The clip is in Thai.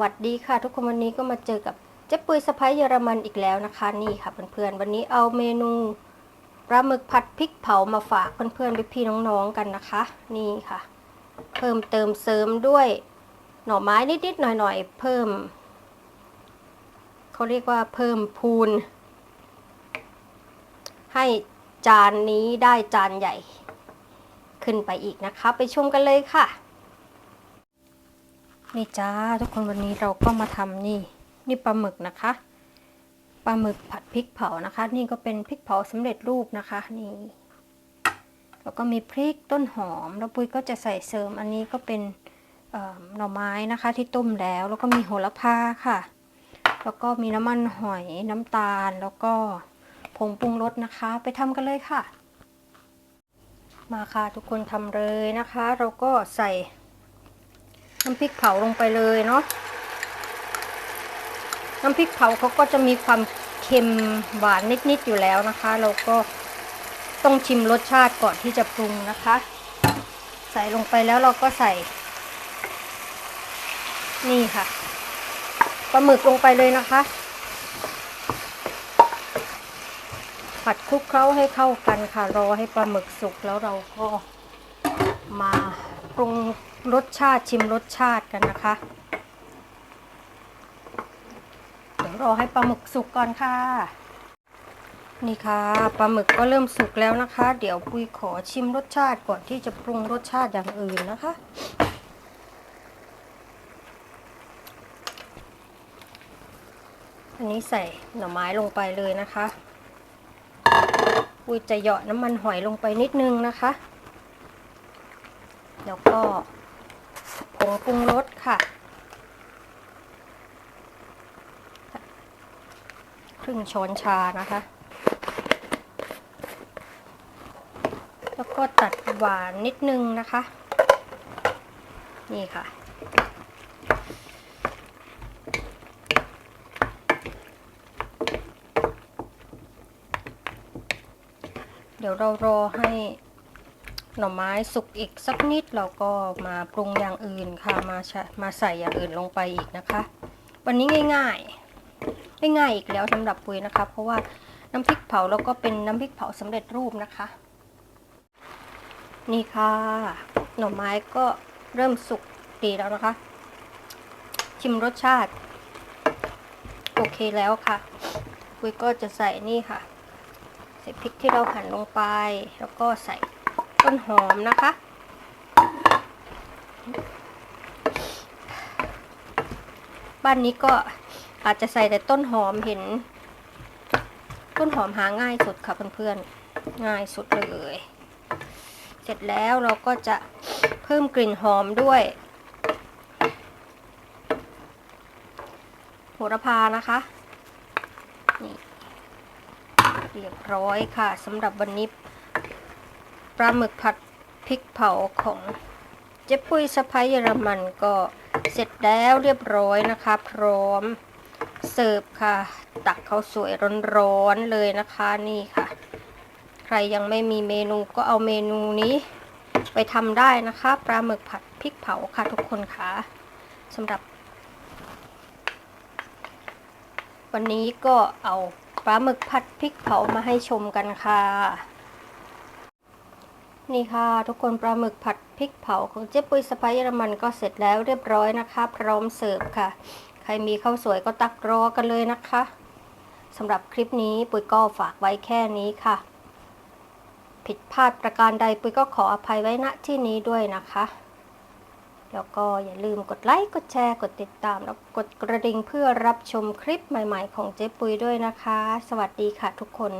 วัสดีค่ะทุกคนวันนี้ก็มาเจอกับเจ๊ปุยสะพ้ยเยอรมันอีกแล้วนะคะนี่ค่ะเพื่อนๆวันนี้เอาเมนูปลาหมึกผัดพริกเผามาฝากเพื่อนๆพี่ๆน้องๆกันนะคะ นี่ค่ะ เพิ่มเติมเสริมด้วยหน่อไม้นิดๆหน่อยๆเพิ่มเขาเรียกว่าเพิ่มพูน ให้จานนี้ได้จานใหญ่ ขึ้นไปอีกนะคะ ไปชมกันเลยค่ะ นี่จ้าทุกคนวันนี้เราก็มาทำนี่ นี่ปลาหมึกนะคะปลาหมึกผัดพริกเผานะคะ นี่ก็เป็นพริกเผาสำเร็จรูปนะคะนี่แล้วก็มีพริกต้นหอม แล้วปุ้ยก็จะใส่เสริมอันนี้ก็เป็นหน่อไม้นะคะที่ต้มแล้ว แล้วก็มีโหระพาค่ะ แล้วก็มีน้ำมันหอยน้ำตาล แล้วก็ผงปรุงรสนะคะ ไปทำกันเลยค่ะ มาค่ะทุกคนทำเลยนะคะ เราก็ใส่ น้ำพริกเผาลงไปเลยเนาะน้ำพริกเผาเขาก็จะมีความเค็มหวานนิดๆอยู่แล้วนะคะ เราก็ต้องชิมรสชาติก่อนที่จะปรุงนะคะ ใส่ลงไปแล้วเราก็ใส่ นี่ค่ะปลาหมึกลงไปเลยนะคะ ผัดคลุกเคล้าให้เข้ากันค่ะ รอให้ปลาหมึกสุกแล้วเราก็มาปรุง รสชาติชิมรสชาติกันนะคะ เดี๋ยวรอให้ปลาหมึกสุกก่อนค่ะ นี่ค่ะปลาหมึกก็เริ่มสุกแล้วนะคะ เดี๋ยวปุยขอชิมรสชาติก่อนที่จะปรุงรสชาติอย่างอื่นนะคะอันนี้ใส่หน่อไม้ลงไปเลยนะคะปุยจะเหยาะน้ำมันหอยลงไปนิดนึงนะคะ แล้วก็ ผงปรุงรสค่ะ ครึ่งช้อนชานะคะ แล้วก็ตัดหวานนิดนึงนะคะ นี่ค่ะเดี๋ยวเรารอให้ หน่อไม้สุกอีกสักนิดเราก็มาปรุงอย่างอื่นค่ะมาใส่มาใส่อย่างอื่นลงไปอีกนะคะ วันนี้ง่ายๆง่ายๆอีกแล้วสำหรับปุยนะคะ เพราะว่าน้ำพริกเผาแล้วก็เป็นน้ำพริกเผาสำเร็จรูปนะคะ นี่ค่ะ หน่อไม้ก็เริ่มสุกดีแล้วนะคะ ชิมรสชาติ โอเคแล้วค่ะปุยก็จะใส่นี่ค่ะ ใส่พริกที่เราหั่นลงไปแล้วก็ใส่ ต้นหอมนะคะ บ้านนี้ก็อาจจะใส่แต่ต้นหอมเห็น ต้นหอมหาง่ายสุดค่ะเพื่อนๆ ง่ายสุดเลย เสร็จแล้วเราก็จะเพิ่มกลิ่นหอมด้วยโหระพานะคะนี่เรียบร้อยค่ะสำหรับวันนี้ ปลาหมึกผัดพริกเผาของเจ๊ปุ้ยสะพ้ายเยอรมันก็เสร็จแล้วเรียบร้อยนะคะ พร้อมเสิร์ฟค่ะ ตักเข้าสวยร้อนๆเลยนะคะนี่ค่ะ ใครยังไม่มีเมนูก็เอาเมนูนี้ไปทำได้นะคะปลาหมึกผัดพริกเผาค่ะทุกคนค่ะสำหรับ วันนี้ก็เอาปลาหมึกผัดพริกเผามาให้ชมกันค่ะ นี่ค่ะ ทุกคนปลาหมึกผัดพริกเผาของเจ๊ปุ้ยสไปเยอรมันก็เสร็จแล้วเรียบร้อยนะคะ พร้อมเสิร์ฟค่ะ ใครมีข้าวสวยก็ตักรอกันเลยนะคะสำหรับคลิปนี้ปุ้ยก็ฝากไว้แค่นี้ค่ะ ผิดพลาดประการใดปุ้ยก็ขออภัยไว้ณที่นี้ด้วยนะคะ แล้วก็อย่าลืมกดไลค์กดแชร์กดติดตาม แล้วกดกระดิ่งเพื่อรับชมคลิปใหม่ ๆ ของเจ๊ปุ้ยด้วยนะคะ สวัสดีค่ะทุกคน